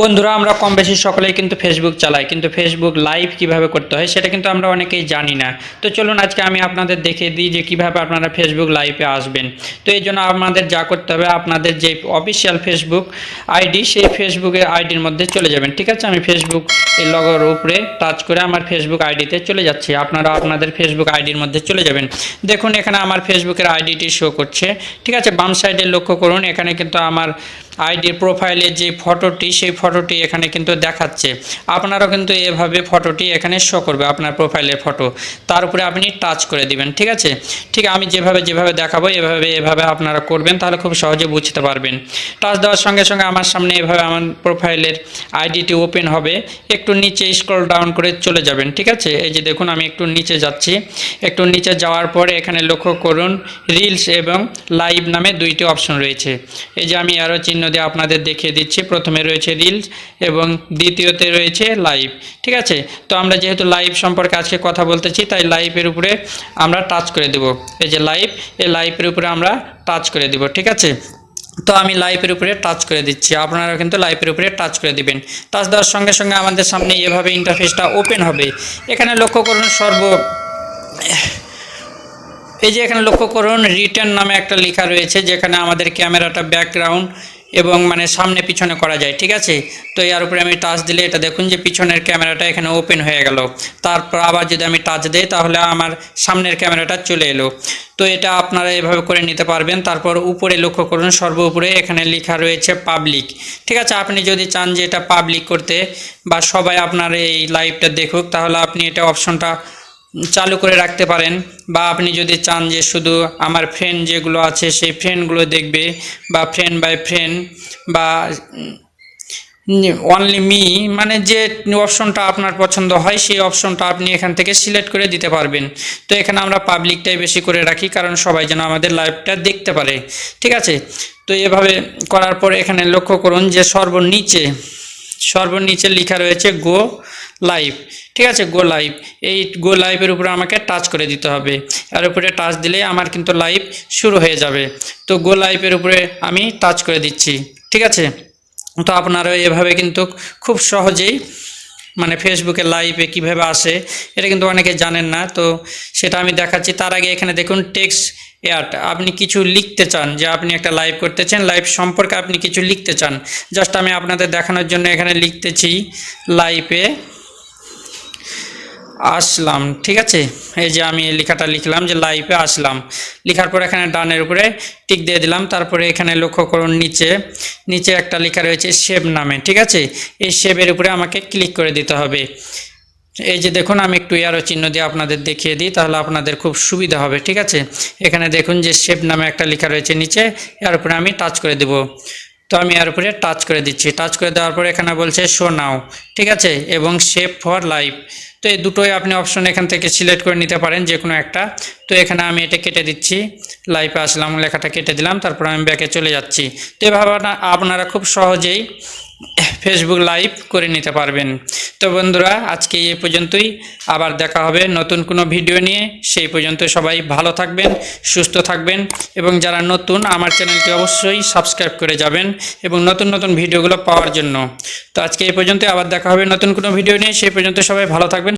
বন্ধুরা, আমরা কম বেশি সকলেই কিন্তু ফেসবুক চালাই, কিন্তু ফেসবুক লাইভ কীভাবে করতে হয় সেটা কিন্তু আমরা অনেকেই জানি না। তো চলুন আজকে আমি আপনাদের দেখিয়ে দিই যে কীভাবে আপনারা ফেসবুক লাইভে আসবেন। তো এই জন্য আপনাদের যা করতে হবে, আপনাদের যে অফিসিয়াল ফেসবুক আইডি সেই ফেসবুকের আইডির মধ্যে চলে যাবেন। ঠিক আছে? আমি ফেসবুক এই লগোর উপরে টাচ করে আমার ফেসবুক আইডিতে চলে যাচ্ছি। আপনারা আপনাদের ফেসবুক আইডির মধ্যে চলে যাবেন। দেখুন, এখানে আমার ফেসবুকের আইডিটি শো করছে। ঠিক আছে? বাম সাইডে লক্ষ্য করুন, এখানে কিন্তু আমার আইডির প্রোফাইলের যে ফটোটি, সেই ফটোটি এখানে কিন্তু দেখাচ্ছে। আপনারাও কিন্তু এভাবে ফটোটি এখানে শো করবে, আপনার প্রোফাইলের ফটো তার উপরে আপনি টাচ করে দিবেন, ঠিক আছে? ঠিক আমি যেভাবে যেভাবে দেখাবো, এভাবে এভাবে আপনারা করবেন, তাহলে খুব সহজে বুঝতে পারবেন। টাচ দেওয়ার সঙ্গে সঙ্গে আমার সামনে এভাবে আমার প্রোফাইলের আইডিটি ওপেন হবে। একটু নিচে স্ক্রল ডাউন করে চলে যাবেন, ঠিক আছে? এই যে দেখুন, আমি একটু নিচে যাচ্ছি। একটু নিচে যাওয়ার পরে এখানে লক্ষ্য করুন রিলস এবং লাইভ নামে দুইটি অপশন রয়েছে। এই যে আমি আরও চিহ্ন দিয়ে আপনাদের দেখিয়ে দিচ্ছি। প্রথমে রয়েছে রিলস এবং দ্বিতীয়তে রয়েছে লাইভ। ঠিক আছে? তো আমরা যেহেতু লাইভ সম্পর্কে আজকে কথা বলতেছি, তাই লাইভের উপরে আমরা টাচ করে দেব। এই যে লাইভ, এই লাইভের উপরে আমরা টাচ করে দেব। ঠিক আছে? তো আমি লাইভের উপরে টাচ করে দিচ্ছি। আপনারা কিন্তু লাইভের উপরে টাচ করে দিবেন। টাচ দেওয়ার সঙ্গে সঙ্গে আমাদের সামনে এভাবে ইন্টারফেসটা ওপেন হবে। এখানে লক্ষ্য করুন সর্ব, এই যে এখানে লক্ষ্য করুন রিটার্ন নামে একটা লেখা রয়েছে, যেখানে আমাদের ক্যামেরাটা ব্যাকগ্রাউন্ড এবং মানে সামনে পিছনে করা যায়, ঠিক আছে? তো এর উপরে আমি টাচ দিলে এটা দেখুন যে পিছনের ক্যামেরাটা এখানে ওপেন হয়ে গেল। তারপর আবার যদি আমি টাচ দিই, তাহলে আমার সামনের ক্যামেরাটা চলে এলো। তো এটা আপনারা এভাবে করে নিতে পারবেন। তারপর উপরে লক্ষ্য করুন, সর্ব উপরে এখানে লেখা রয়েছে পাবলিক ঠিক আছে? আপনি যদি চান যে এটা পাবলিক করতে বা সবাই আপনার এই লাইভটা দেখুক, তাহলে আপনি এটা অপশনটা চালু করে রাখতে পারেন বা আপনি যদি চান যে শুধু আমার ফ্রেন্ড যেগুলো আছে সেই ফ্রেন্ডগুলো দেখবে বা ফ্রেন্ড বাই ফ্রেন্ড বা অনলি মি মানে যে অপশনটা আপনার পছন্দ হয় সেই অপশনটা আপনি এখান থেকে সিলেক্ট করে দিতে পারবেন। তো এখানে আমরা পাবলিকটাই বেশি করে রাখি কারণ সবাই যেন আমাদের লাইভটা দেখতে পারে। ঠিক আছে? তো এভাবে করার পরে এখানে লক্ষ্য করুন যে সর্বনিচে সর্বনিচে লেখা রয়েছে গো লাইভ ঠিক আছে? গো লাইভ এই গো লাইভের উপরে আমাকে টাচ করে দিতে হবে। এর উপরে টাচ দিলে আমার কিন্তু লাইভ শুরু হয়ে যাবে। তো গো লাইভের উপরে আমি টাচ করে দিচ্ছি। ঠিক আছে? তো আপনারা এভাবে কিন্তু খুব সহজেই মানে ফেসবুকে লাইভে কীভাবে আসে, এটা কিন্তু অনেকে জানেন না। তো সেটা আমি দেখাচ্ছি। তার আগে এখানে দেখুন টেক্সট অ্যাড আপনি কিছু লিখতে চান, যে আপনি একটা লাইভ করতে চান লাইভ সম্পর্কে আপনি কিছু লিখতে চান। জাস্ট আমি আপনাদের দেখানোর জন্য এখানে লিখতেছি লাইভে আসলাম, ঠিক আছে? এই যে আমি লেখাটা লিখলাম যে লাইভে আসলাম। লেখার পর এখানে ডানের উপরে টিক দিয়ে দিলাম, তারপরে এখানে লক্ষ্য করুন নিচে। নিচে একটা লেখা রয়েছে শেপ নামে, ঠিক আছে? এই শেপের উপরে আমাকে ক্লিক করে দিতে হবে। এই যে দেখুন, আমি একটু এয়ারো চিহ্ন দিয়ে আপনাদের দেখিয়ে দিই, তাহলে আপনাদের খুব সুবিধা হবে, ঠিক আছে? এখানে দেখুন যে শেপ নামে একটা লেখা রয়েছে নিচে, এর উপরে আমি টাচ করে দেব। তো আমি এর উপরে টাচ করে দিচ্ছি। টাচ করে দেওয়ার পরে এখানে বলছে শো নাও ঠিক আছে? এবং শেপ ফর লাইফ তো এই দুটোই আপনি অপশন এখান থেকে সিলেক্ট করে নিতে পারেন যে কোনো একটা। তো এখানে আমি এটা কেটে দিচ্ছি। লাইভে আসলাম, লেখাটা কেটে দিলাম, তারপর আমি ব্যাকে চলে যাচ্ছি। তো এভাবে আপনা- আপনারা খুব সহজেই ফেসবুক লাইভ করে নিতে পারবেন। তো বন্ধুরা, আজকে এই পর্যন্তই। আবার দেখা হবে নতুন কোনো ভিডিও নিয়ে। সেই পর্যন্ত সবাই ভালো থাকবেন, সুস্থ থাকবেন এবং যারা নতুন আমার চ্যানেলটি অবশ্যই সাবস্ক্রাইব করে যাবেন এবং নতুন নতুন ভিডিওগুলো পাওয়ার জন্য। তো আজকে এই পর্যন্ত আবার দেখা হবে নতুন কোনো ভিডিও নিয়ে। সেই পর্যন্ত সবাই ভালো থাকবেন